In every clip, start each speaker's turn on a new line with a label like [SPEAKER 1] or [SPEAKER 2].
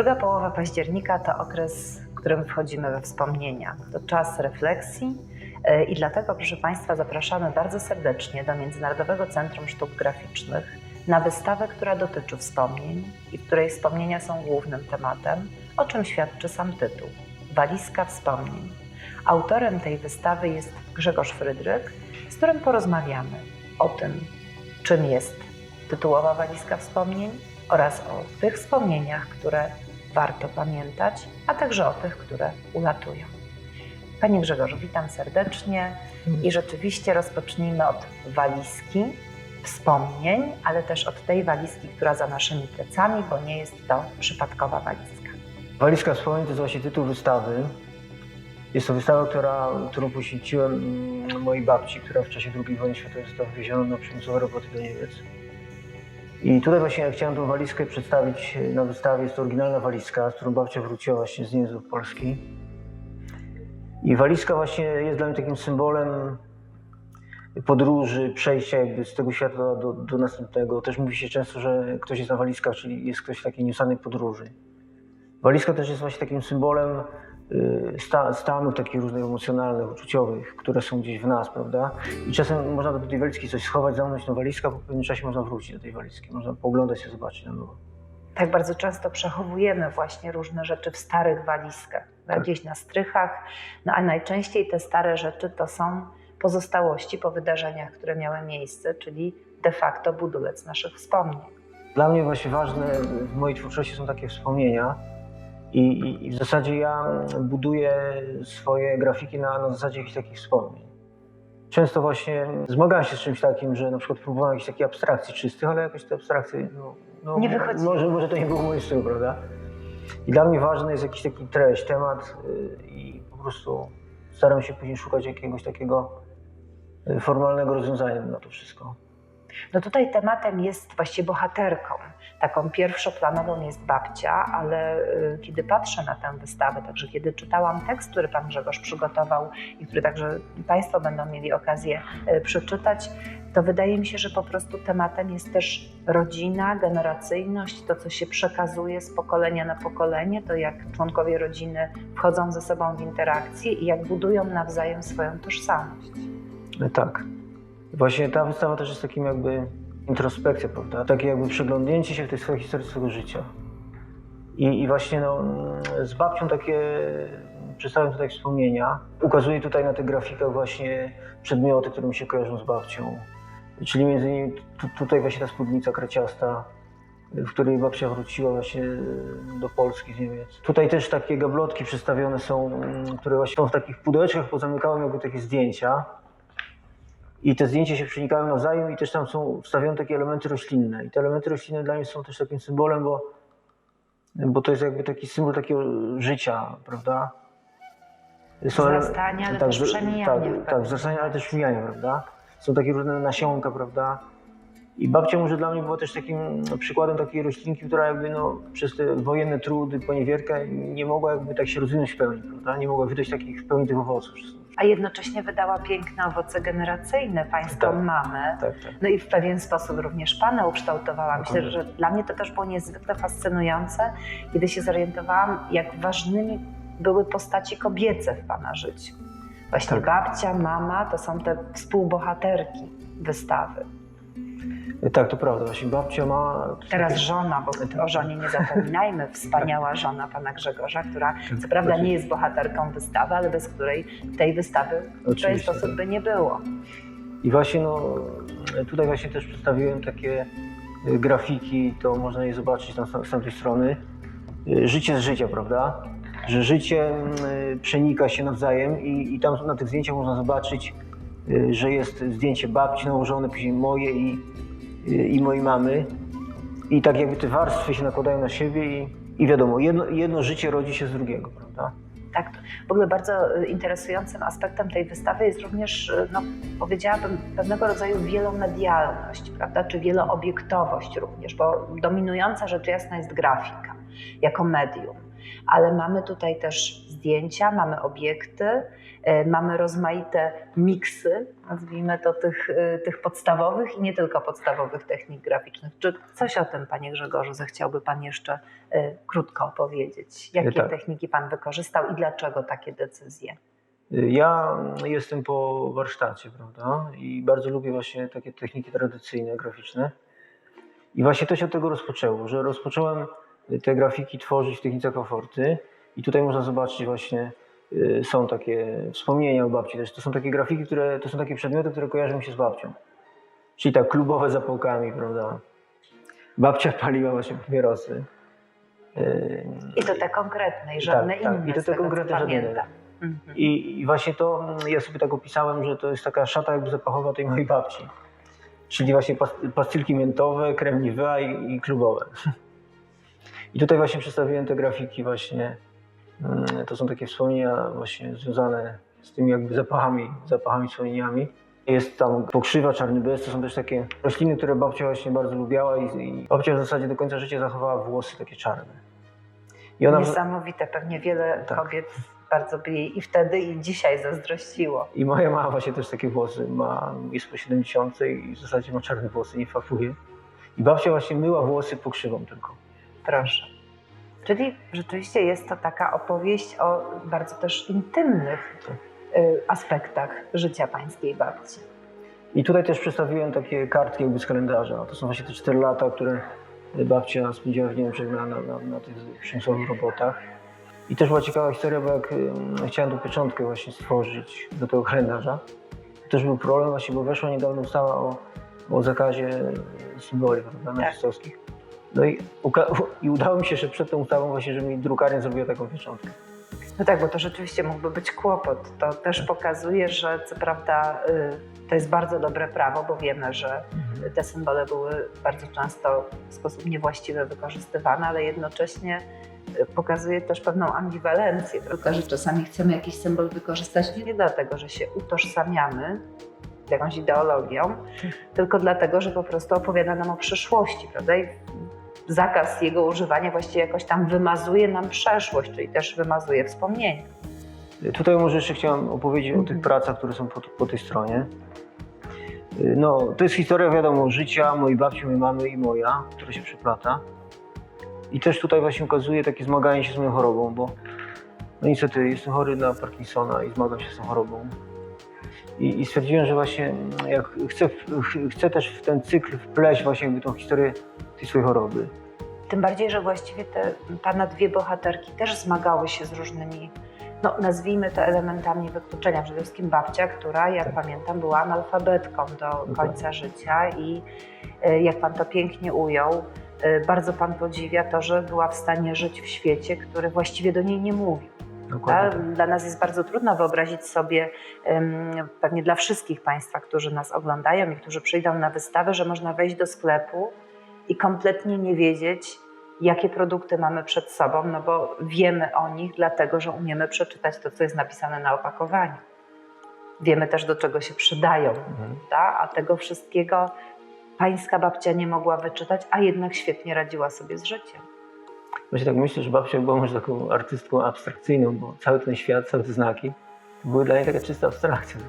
[SPEAKER 1] Druga połowa października to okres, w którym wchodzimy we wspomnienia. To czas refleksji e, i dlatego, proszę Państwa, zapraszamy bardzo serdecznie do Międzynarodowego Centrum Sztuk Graficznych na wystawę, która dotyczy wspomnień i w której wspomnienia są głównym tematem, o czym świadczy sam tytuł Walizka Wspomnień. Autorem tej wystawy jest Grzegorz Frydryk, z którym porozmawiamy o tym, czym jest tytułowa walizka wspomnień oraz o tych wspomnieniach, które warto pamiętać, a także o tych, które ulatują. Panie Grzegorzu, witam serdecznie i rzeczywiście rozpocznijmy od walizki wspomnień, ale też od tej walizki, która za naszymi plecami, bo nie jest to przypadkowa walizka.
[SPEAKER 2] Walizka wspomnień to jest właśnie tytuł wystawy. Jest to wystawa, która, którą poświęciłem mm, mojej babci, która w czasie II wojny światowej została wywieziona na przymusowe roboty do Niemiec. I tutaj właśnie chciałem tą walizkę przedstawić na wystawie. Jest to oryginalna walizka, z którą babcia wróciła właśnie z Niemiec do Polski. I walizka właśnie jest dla mnie takim symbolem podróży, przejścia jakby z tego świata do, do następnego. Też mówi się często, że ktoś jest na walizkach, czyli jest ktoś w takiej nieustannej podróży. Walizka też jest właśnie takim symbolem sta, stanów takich różnych emocjonalnych, uczuciowych, które są gdzieś w nas, prawda? I czasem można do tej walizki coś schować, zamknąć tą walizkę, a po pewnym czasie można wrócić do tej walizki. Można pooglądać się, zobaczyć na nowo.
[SPEAKER 1] Tak bardzo często przechowujemy właśnie różne rzeczy w starych walizkach,
[SPEAKER 2] Tak.
[SPEAKER 1] gdzieś na strychach, no a najczęściej te stare rzeczy to są pozostałości po wydarzeniach, które miały miejsce, czyli de facto budulec naszych wspomnień.
[SPEAKER 2] Dla mnie właśnie ważne w mojej twórczości są takie wspomnienia. I, i, w zasadzie ja buduję swoje grafiki na, na zasadzie jakichś takich wspomnień. Często właśnie zmagałem się z czymś takim, że na przykład próbowałem jakichś takich abstrakcji czystych, ale jakoś te abstrakcje, no, no,
[SPEAKER 1] Nie wychodziły.
[SPEAKER 2] Może, może to nie było moje stylu, prawda? I dla mnie ważny jest jakiś taki treść, temat y, i po prostu staram się później szukać jakiegoś takiego y, formalnego rozwiązania na to wszystko.
[SPEAKER 1] No tutaj tematem jest właściwie bohaterką. Taką pierwszoplanową jest babcia, ale y, kiedy patrzę na tę wystawę, także kiedy czytałam tekst, który pan Grzegorz przygotował i który także Państwo będą mieli okazję y, przeczytać, to wydaje mi się, że po prostu tematem jest też rodzina, generacyjność, to co się przekazuje z pokolenia na pokolenie, to jak członkowie rodziny wchodzą ze sobą w interakcję i jak budują nawzajem swoją tożsamość.
[SPEAKER 2] E, Tak. Właśnie ta wystawa też jest takim jakby introspekcja, prawda? Takie jakby przeglądnięcie się w tej swojej historii swojego życia. I, i właśnie no, z babcią takie przedstawiam tutaj wspomnienia. Ukazuję tutaj na tych grafikach właśnie przedmioty, które mi się kojarzą z babcią. Czyli między innymi tu, tutaj właśnie ta spódnica kraciasta, w której babcia wróciła właśnie do Polski z Niemiec. Tutaj też takie gablotki przedstawione są, które właśnie są w takich pudełeczkach, pozamykałem jakby takie zdjęcia. I te zdjęcia się przenikają nawzajem i też tam są wstawione takie elementy roślinne. I te elementy roślinne dla mnie są też takim symbolem, bo, bo to jest jakby taki symbol takiego życia, prawda? Są
[SPEAKER 1] Wzrastania, ale też
[SPEAKER 2] wz-
[SPEAKER 1] przemijania
[SPEAKER 2] Tak, tak, wzrastania, ale też przemijania, prawda? Są takie różne nasionka, prawda? I babcia może dla mnie była też takim no, przykładem takiej roślinki, która jakby no, przez te wojenne trudy, poniewierkę nie mogła jakby tak się rozwinąć w pełni, prawda? Nie mogła wydać takich w pełni tych owoców.
[SPEAKER 1] a jednocześnie wydała piękne owoce generacyjne. Pańską
[SPEAKER 2] Tak.
[SPEAKER 1] mamę,
[SPEAKER 2] Tak, tak.
[SPEAKER 1] no i w pewien sposób również Pana ukształtowała. Myślę, że dla mnie to też było niezwykle fascynujące, kiedy się zorientowałam, jak ważnymi były postaci kobiece w Pana życiu. Właśnie
[SPEAKER 2] Tak.
[SPEAKER 1] babcia, mama to są te współbohaterki wystawy.
[SPEAKER 2] Tak, to prawda. Właśnie babcia ma...
[SPEAKER 1] Teraz żona, bo o żonie nie zapominajmy, wspaniała żona Pana Grzegorza, która co prawda nie jest bohaterką wystawy, ale bez której tej wystawy w ten sposób by nie było.
[SPEAKER 2] I właśnie no, tutaj właśnie też przedstawiłem takie y, grafiki, to można je zobaczyć tam z tamtej strony. Y, Życie z życia, prawda? Że życie y, przenika się nawzajem i, i tam na tych zdjęciach można zobaczyć, że jest zdjęcie babci nałożone, później moje i, i mojej mamy. I tak jakby te warstwy się nakładają na siebie i, i wiadomo, jedno, jedno życie rodzi się z drugiego, prawda?
[SPEAKER 1] Tak, w ogóle bardzo y, interesującym aspektem tej wystawy jest również, y, no, powiedziałabym, pewnego rodzaju wielomedialność, prawda, czy wieloobiektowość również, bo dominująca rzecz jasna jest grafika. jako medium. Ale mamy tutaj też zdjęcia, mamy obiekty, e, mamy rozmaite miksy, nazwijmy to tych, e, tych podstawowych i nie tylko podstawowych technik graficznych. Czy coś o tym, Panie Grzegorzu, zechciałby Pan jeszcze e, krótko opowiedzieć? Jakie
[SPEAKER 2] Tak.
[SPEAKER 1] techniki Pan wykorzystał i dlaczego takie decyzje?
[SPEAKER 2] Ja jestem po warsztacie, prawda? I bardzo lubię właśnie takie techniki tradycyjne, graficzne. I właśnie to się od tego rozpoczęło, że rozpocząłem te grafiki tworzyć w technice Kaforty. I tutaj można zobaczyć właśnie, y, są takie wspomnienia o babci. To są takie grafiki, które, to są takie przedmioty, które kojarzą mi się z babcią. Czyli tak klubowe zapałkami, prawda? Babcia paliła właśnie papierosy. Y,
[SPEAKER 1] I to te konkretne i żadne
[SPEAKER 2] Tak, tak.
[SPEAKER 1] inne.
[SPEAKER 2] I to te konkretne, żadne inne.
[SPEAKER 1] Mhm.
[SPEAKER 2] I, I właśnie to mm, ja sobie tak opisałem, że to jest taka szata jakby zapachowa tej mojej babci. Czyli właśnie pas, pastylki miętowe, krem i, i klubowe. I tutaj właśnie przedstawiłem te grafiki właśnie. mm, To są takie wspomnienia właśnie związane z tymi jakby zapachami, zapachami, wspomnieniami. Jest tam pokrzywa, czarny bez, to są też takie rośliny, które babcia właśnie bardzo lubiała i, i babcia w zasadzie do końca życia zachowała włosy takie czarne. I ona,
[SPEAKER 1] Niesamowite, pewnie wiele
[SPEAKER 2] Tak.
[SPEAKER 1] kobiet bardzo by jej i wtedy i dzisiaj zazdrościło.
[SPEAKER 2] I moja mama właśnie też takie włosy ma, jest po 70 i w zasadzie ma czarne włosy, nie fafuje. I babcia właśnie myła włosy pokrzywą tylko.
[SPEAKER 1] Proszę. Czyli rzeczywiście jest to taka opowieść o bardzo też intymnych
[SPEAKER 2] Tak.
[SPEAKER 1] y, aspektach życia pańskiej babci.
[SPEAKER 2] I tutaj też przedstawiłem takie kartki jakby z kalendarza. To są właśnie te 4 lata, które babcia spędziła w Niemczech na, na, na, tych przemysłowych robotach. I też była ciekawa historia, bo jak chciałem tą pieczątkę właśnie stworzyć do tego kalendarza, to też był problem właśnie, bo weszła niedawno ustawa o, o zakazie symboli prawda, nazistowskich. No i, uka- i udało mi się, że przed tą ustawą właśnie, że mi drukarnia zrobiła taką pieczątkę.
[SPEAKER 1] No tak, bo to rzeczywiście mógłby być kłopot. To też pokazuje, że co prawda y, to jest bardzo dobre prawo, bo wiemy, że te symbole były bardzo często w sposób niewłaściwy wykorzystywane, ale jednocześnie y, pokazuje też pewną ambiwalencję. Tylko, że czasami chcemy jakiś symbol wykorzystać nie dlatego, że się utożsamiamy z jakąś ideologią, tylko dlatego, że po prostu opowiada nam o przyszłości, prawda? I zakaz jego używania właściwie jakoś tam wymazuje nam przeszłość, czyli też wymazuje wspomnienia.
[SPEAKER 2] Tutaj może jeszcze chciałem opowiedzieć o tych
[SPEAKER 1] Mhm.
[SPEAKER 2] pracach, które są po, po tej stronie. No, to jest historia, wiadomo, życia mojej babci, mojej mamy i moja, która się przeplata. I też tutaj właśnie ukazuje takie zmaganie się z moją chorobą, bo no niestety jestem chory na Parkinsona i zmagam się z tą chorobą. I, i stwierdziłem, że właśnie jak chcę, ch- chcę też w ten cykl wpleść właśnie jakby tą historię swojej choroby.
[SPEAKER 1] Tym bardziej, że właściwie te pana dwie bohaterki też zmagały się z różnymi, no nazwijmy to elementami wykluczenia. Przede wszystkim babcia, która, jak
[SPEAKER 2] Tak.
[SPEAKER 1] pamiętam, była analfabetką do końca życia i e, jak pan to pięknie ujął, e, bardzo pan podziwia to, że była w stanie żyć w świecie, który właściwie do niej nie mówił.
[SPEAKER 2] Dokładnie.
[SPEAKER 1] Tak? Dla nas jest bardzo trudno wyobrazić sobie, pewnie dla wszystkich Państwa, którzy nas oglądają i którzy przyjdą na wystawę, że można wejść do sklepu i kompletnie nie wiedzieć, jakie produkty mamy przed sobą, no bo wiemy o nich, dlatego że umiemy przeczytać to, co jest napisane na opakowaniu. Wiemy też, do czego się przydają,
[SPEAKER 2] Mhm.
[SPEAKER 1] a tego wszystkiego pańska babcia nie mogła wyczytać, a jednak świetnie radziła sobie z życiem.
[SPEAKER 2] Właśnie tak myślę, że babcia była może taką artystką abstrakcyjną, bo cały ten świat, całe te znaki były dla niej taka czysta abstrakcja.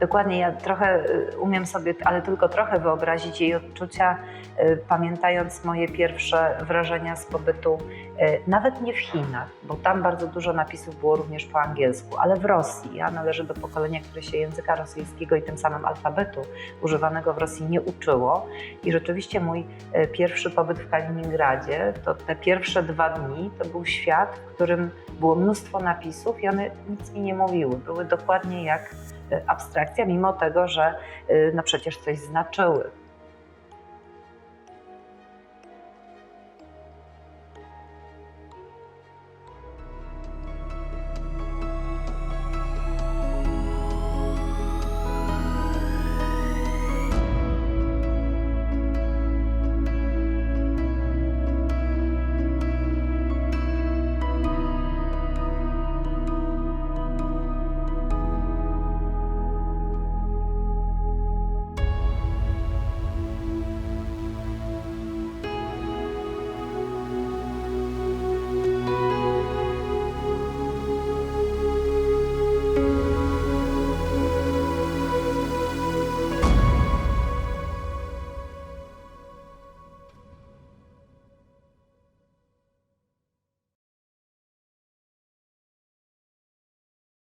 [SPEAKER 1] Dokładnie, ja trochę y, umiem sobie, ale tylko trochę wyobrazić jej odczucia, y, pamiętając moje pierwsze wrażenia z pobytu, y, nawet nie w Chinach, bo tam bardzo dużo napisów było również po angielsku, ale w Rosji. Ja należę do pokolenia, które się języka rosyjskiego i tym samym alfabetu używanego w Rosji nie uczyło. I rzeczywiście mój pierwszy pobyt w Kaliningradzie, to te pierwsze dwa dni, to był świat, w którym było mnóstwo napisów i one nic mi nie mówiły. Były dokładnie jak abstrakcja, mimo tego, że y, no przecież coś znaczyły.